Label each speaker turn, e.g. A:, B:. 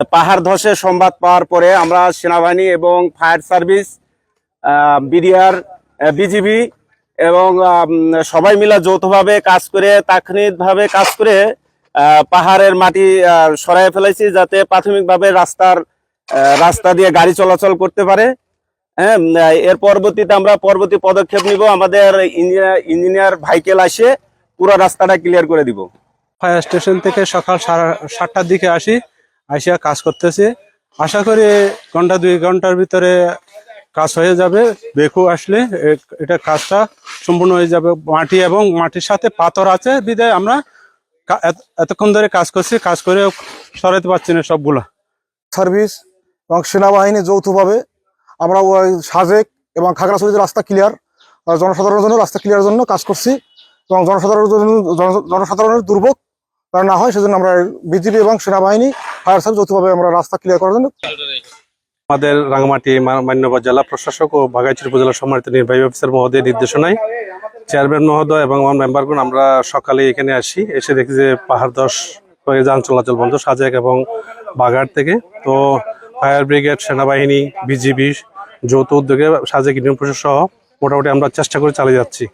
A: পাহাড় ধসের সংবাদ পাওয়ার পরে আমরা সেনাবাহিনী এবং ফায়ার সার্ভিস বিডিআর বিজিবি এবং সবাই মিলে যৌথভাবে কাজ করে, তাৎক্ষণিকভাবে কাজ করে পাহাড়ের মাটি সরাই ফেলেছি যাতে প্রাথমিকভাবে রাস্তার রাস্তা দিয়ে গাড়ি চলাচল করতে পারে। হ্যাঁ এর পরবর্তীতে আমরা পরবর্তী পদক্ষেপ নিব। আমাদের ইঞ্জিনিয়ার ভাইকেল আসে, পুরো রাস্তাটা ক্লিয়ার করে দিব।
B: ফায়ার স্টেশন থেকে সকাল সাড়ে, সাতটার দিকে আসি। আসিয়া কাজ করতেছি। আশা করি ঘণ্টা দুই ঘণ্টার ভিতরে কাজ হয়ে যাবে। বেকু আসলে এটা কাজটা সম্পূর্ণ হয়ে যাবে। মাটি এবং মাটির সাথে পাথর আছে। বিদায় আমরা এতক্ষণ ধরে কাজ করছি। কাজ করে সরাতে পারছি না সবগুলা।
C: সার্ভিস এবং সেনাবাহিনী যৌথভাবে আমরা সাজেক এবং খাগড়াছড়িতে রাস্তা ক্লিয়ার জনসাধারণের জন্য রাস্তা ক্লিয়ারের জন্য কাজ করছি। এবং জনসাধারণের জন্য জনসাধারণের দুর্ভোগ না হয়, সেজন্য আমরা বিজিবি এবং সেনাবাহিনী ফায়ার সার্ভিস যৌথভাবে আমরা রাস্তা ক্লিয়ার করার জন্য
B: আমাদের রাঙামাটি মা- মান্যবর জেলা প্রশাসক ও বাঘাইচুরি উপজেলা সম্মানিত নির্বাহী অফিসার মহোদয়ের নির্দেশনায় চেয়ারম্যান মহোদয় এবং আমার মেম্বারগণ, আমরা সকালে এখানে আসি, এসে দেখি যে পাহাড় ধস হয়ে যান চলাচল বন্ধ, সাজেক এবং বাগার থেকে। তো ফায়ার ব্রিগেড, সেনাবাহিনী, বিজিবি, যৌথ উদ্যোগে সাজেক ইউনিয়ন পরিষদ সহ মোটামুটি আমরা চেষ্টা করে চালিয়ে যাচ্ছি।